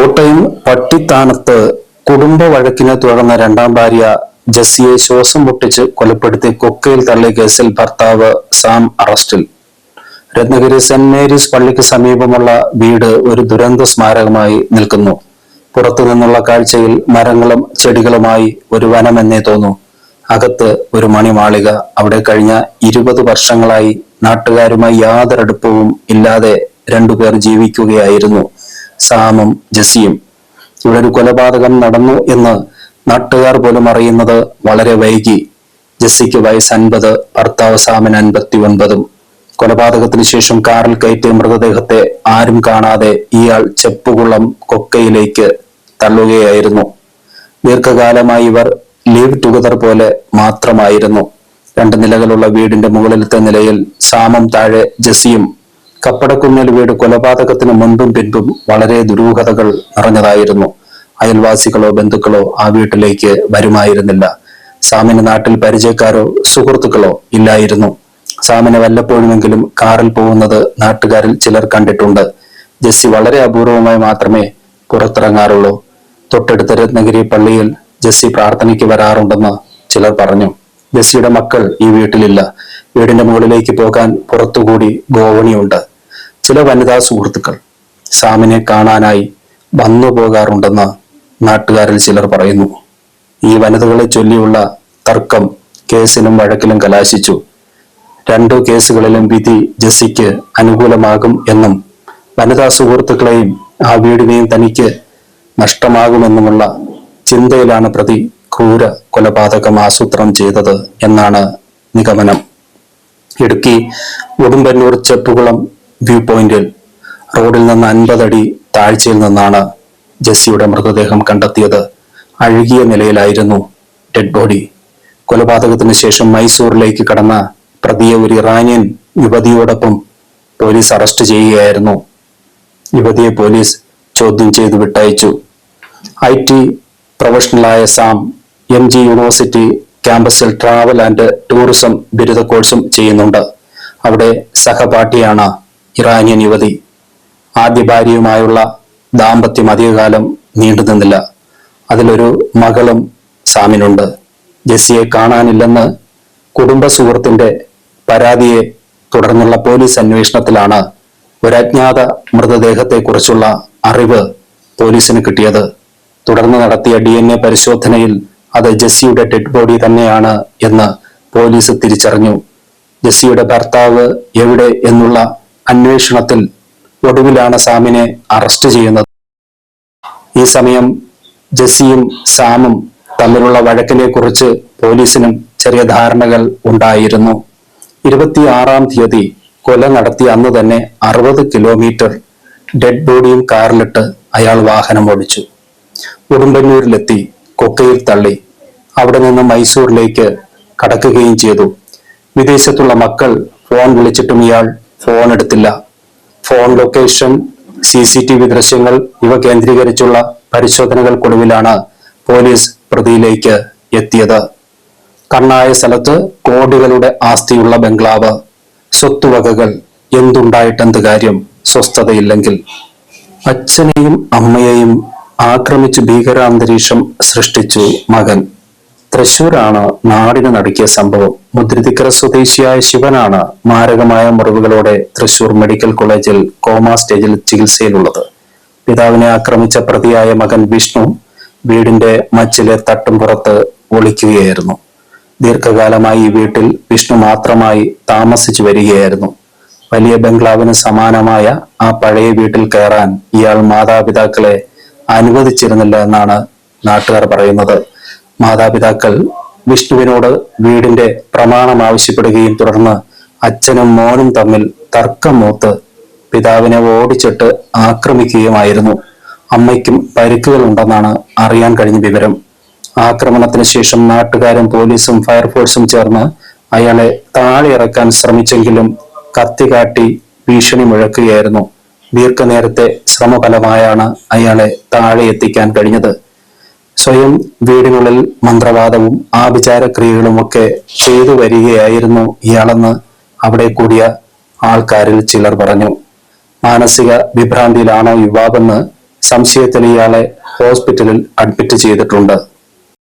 കോട്ടയം പട്ടിത്താനത്ത് കുടുംബ വഴക്കിനെ തുടർന്ന് രണ്ടാം ഭാര്യ ജസ്സിയെ ശ്വാസം പൊട്ടിച്ച് കൊലപ്പെടുത്തി കൊക്കയിൽ തള്ളിയ കേസിൽ ഭർത്താവ് സാം അറസ്റ്റിൽ. രത്നഗിരി സെന്റ് മേരീസ് പള്ളിക്ക് സമീപമുള്ള വീട് ഒരു ദുരന്ത സ്മാരകമായി നിൽക്കുന്നു. പുറത്തു നിന്നുള്ള കാഴ്ചയിൽ മരങ്ങളും ചെടികളുമായി ഒരു വനമെന്നേ തോന്നൂ. അകത്ത് ഒരു മണിമാളിക. അവിടെ കഴിഞ്ഞ ഇരുപത് വർഷങ്ങളായി നാട്ടുകാരുമായി യാതൊരടുപ്പവും ഇല്ലാതെ രണ്ടുപേർ ജീവിക്കുകയായിരുന്നു. സാമും ജസിയും ഇവിടെ ഒരു കൊലപാതകം നടന്നു എന്ന് നാട്ടുകാർ പോലും അറിയുന്നത് വളരെ വൈകി. ജസ്സിക്ക് വയസ്സ് അൻപത് ഭർത്താവ് സാമൻ അൻപത്തി ഒൻപതും കൊലപാതകത്തിന് ശേഷം കാറിൽ കയറ്റിയ മൃതദേഹത്തെ ആരും കാണാതെ ഇയാൾ ചെപ്പുകുളം കൊക്കയിലേക്ക് തള്ളുകയായിരുന്നു. ദീർഘകാലമായി ഇവർ ലീവ് ടുഗദർ പോലെ മാത്രമായിരുന്നു. രണ്ട് നിലകളുള്ള വീടിന്റെ മുകളിലത്തെ നിലയിൽ സാമം താഴെ ജസിയും കപ്പടക്കുന്നിൽ വീട് കൊലപാതകത്തിന് മുൻപും പിൻപും വളരെ ദുരൂഹതകൾ നിറഞ്ഞതായിരുന്നു. അയൽവാസികളോ ബന്ധുക്കളോ ആ വീട്ടിലേക്ക് വരുമായിരുന്നില്ല. സാമിന് നാട്ടിൽ പരിചയക്കാരോ സുഹൃത്തുക്കളോ ഇല്ലായിരുന്നു. സാമിന് വല്ലപ്പോഴുമെങ്കിലും കാറിൽ പോകുന്നത് നാട്ടുകാരിൽ ചിലർ കണ്ടിട്ടുണ്ട്. ജെസ്സി വളരെ അപൂർവമായി മാത്രമേ പുറത്തിറങ്ങാറുള്ളൂ. തൊട്ടടുത്ത രത്നഗിരി പള്ളിയിൽ ജെസ്സി പ്രാർത്ഥനയ്ക്ക് വരാറുണ്ടെന്ന് ചിലർ പറഞ്ഞു. ജെസ്സിയുടെ മക്കൾ ഈ വീട്ടിലില്ല. വീടിന്റെ മുകളിലേക്ക് പോകാൻ പുറത്തുകൂടി ഗോവണിയുണ്ട്. ചില വനിതാ സുഹൃത്തുക്കൾ സാമിനെ കാണാനായി വന്നു പോകാറുണ്ടെന്ന് നാട്ടുകാരിൽ ചിലർ പറയുന്നു. ഈ വനിതകളെ ചൊല്ലിയുള്ള തർക്കം കേസിലും വഴക്കിലും കലാശിച്ചു. രണ്ടു കേസുകളിലും വിധി ജസ്സിക്ക് അനുകൂലമാകും എന്നും വനിതാ സുഹൃത്തുക്കളെയും ആ വീടിനെയും തനിക്ക് നഷ്ടമാകുമെന്നുമുള്ള ചിന്തയിലാണ് പ്രതി ക്രൂര കൊലപാതകം ആസൂത്രണം ചെയ്തത് എന്നാണ് നിഗമനം. ഇടുക്കി ഉടുമ്പന്നൂർ ചെപ്പുകുളം വ്യൂ പോയിന്റിൽ റോഡിൽ നിന്ന് അൻപതടി താഴ്ചയിൽ നിന്നാണ് ജെസ്സിയുടെ മൃതദേഹം കണ്ടെത്തിയത്. അഴുകിയ നിലയിലായിരുന്നു ഡെഡ് ബോഡി. കൊലപാതകത്തിന് ശേഷം മൈസൂറിലേക്ക് കടന്ന പ്രതിയെ ഒരു ഇറാനിയൻ യുവതിയോടൊപ്പം പോലീസ് അറസ്റ്റ് ചെയ്യുകയായിരുന്നു. യുവതിയെ പോലീസ് ചോദ്യം ചെയ്ത് വിട്ടയച്ചു. ഐ ടി പ്രൊഫഷണലായ സാം എം ജി യൂണിവേഴ്സിറ്റി ക്യാമ്പസിൽ ട്രാവൽ ആൻഡ് ടൂറിസം ബിരുദ കോഴ്സും ചെയ്യുന്നുണ്ട്. അവിടെ സഹപാഠിയാണ് ഇറാനിയൻ യുവതി ആദ്യ ഭാര്യയുമായുള്ള ദാമ്പത്യം അധികകാലം നീണ്ടു നിന്നില്ല. അതിലൊരു മകളും സാമിനുണ്ട്. ജെസ്സിയെ കാണാനില്ലെന്ന് കുടുംബ സുഹൃത്തിന്റെ പരാതിയെ തുടർന്നുള്ള പോലീസ് അന്വേഷണത്തിലാണ് ഒരു അജ്ഞാത മൃതദേഹത്തെക്കുറിച്ചുള്ള അറിവ് പോലീസിന് കിട്ടിയത്. തുടർന്ന് നടത്തിയ ഡി എൻ എ പരിശോധനയിൽ അത് ജെസ്സിയുടെ ഡെഡ് ബോഡി തന്നെയാണ് എന്ന് പോലീസ് തിരിച്ചറിഞ്ഞു. ജെസ്സിയുടെ ഭർത്താവ് എവിടെ എന്നുള്ള അന്വേഷണത്തിൽ ഒടുവിലാണ് സാമിനെ അറസ്റ്റ് ചെയ്യുന്നത്. ഈ സമയം ജസ്സിയും സാമും തമ്മിലുള്ള വഴക്കിനെ കുറിച്ച് പോലീസിനും ചെറിയ ധാരണകൾ ഉണ്ടായിരുന്നു. ഇരുപത്തിയാറാം തീയതി കൊല നടത്തി അന്ന് തന്നെ അറുപത് കിലോമീറ്റർ ഡെഡ് ബോഡിയും കാറിലിട്ട് അയാൾ വാഹനം ഓടിച്ചു. ഉടുമ്പന്നൂരിലെത്തി കൊക്കയിൽ തള്ളി. അവിടെ നിന്ന് മൈസൂരിലേക്ക് കടക്കുകയും ചെയ്തു. വിദേശത്തുള്ള മക്കൾ ഫോൺ വിളിച്ചിട്ടും ഇയാൾ ഫോൺ എടുത്തില്ല. Phone location C C T V ദൃശ്യങ്ങൾ ഇവ കേന്ദ്രീകരിച്ചുള്ള പരിശോധനകൾക്കൊടുവിലാണ് പോലീസ് പ്രതിയിലേക്ക് എത്തിയത്. കണ്ണായ സ്ഥലത്ത് കോടികളുടെ ആസ്തിയുള്ള ബംഗ്ലാവ്. സ്വത്തുവകകൾ എന്തുണ്ടായിട്ടെന്ത് കാര്യം സ്വസ്ഥതയില്ലെങ്കിൽ. അച്ഛനെയും അമ്മയെയും ആക്രമിച്ച് ഭീകരാന്തരീക്ഷം സൃഷ്ടിച്ചു മകൻ. തൃശൂരാണ് നാടിന് നടുക്കിയ സംഭവം. മുദ്രിതിക്കര സ്വദേശിയായ ശിവനാണ് മാരകമായ മുറിവുകളോടെ തൃശൂർ മെഡിക്കൽ കോളേജിൽ കോമ സ്റ്റേജിൽ ചികിത്സയിലുള്ളത്. പിതാവിനെ ആക്രമിച്ച പ്രതിയായ മകൻ വിഷ്ണു വീടിന്റെ മച്ചിലെ തട്ടും പുറത്ത് ഒളിക്കുകയായിരുന്നു. ദീർഘകാലമായി ഈ വീട്ടിൽ വിഷ്ണു മാത്രമായി താമസിച്ചു വരികയായിരുന്നു. വലിയ ബംഗ്ലാവിന് സമാനമായ ആ പഴയ വീട്ടിൽ കയറാൻ ഇയാൾ മാതാപിതാക്കളെ അനുവദിച്ചിരുന്നില്ല എന്നാണ് നാട്ടുകാർ പറയുന്നത്. മാതാപിതാക്കൾ വിഷ്ണുവിനോട് വീടിന്റെ പ്രമാണം ആവശ്യപ്പെടുകയും തുടർന്ന് അച്ഛനും മോനും തമ്മിൽ തർക്കം മൂത്ത് പിതാവിനെ ഓടിച്ചിട്ട് ആക്രമിക്കുകയുമായിരുന്നു. അമ്മയ്ക്കും പരിക്കുകൾ ഉണ്ടെന്നാണ് അറിയാൻ കഴിഞ്ഞ വിവരം. ആക്രമണത്തിന് ശേഷം നാട്ടുകാരും പോലീസും ഫയർഫോഴ്സും ചേർന്ന് അയാളെ താഴെ ഇറക്കാൻ ശ്രമിച്ചെങ്കിലും കത്തി കാട്ടി ഭീഷണി മുഴക്കുകയായിരുന്നു. ദീർഘനേരത്തെ ശ്രമഫലമായാണ് അയാളെ താഴെ എത്തിക്കാൻ കഴിഞ്ഞത്. സ്വയം വീടിനുള്ളിൽ മന്ത്രവാദവും ആഭിചാരക്രിയകളും ഒക്കെ ചെയ്തു വരികയായിരുന്നു ഇയാളെന്ന് അവിടെ കൂടിയ ആൾക്കാരിൽ ചിലർ പറഞ്ഞു. മാനസിക വിഭ്രാന്തിയിലാണോ യുവാവെന്ന് സംശയത്തിന് ഇയാളെ ഹോസ്പിറ്റലിൽ അഡ്മിറ്റ് ചെയ്തിട്ടുണ്ട്.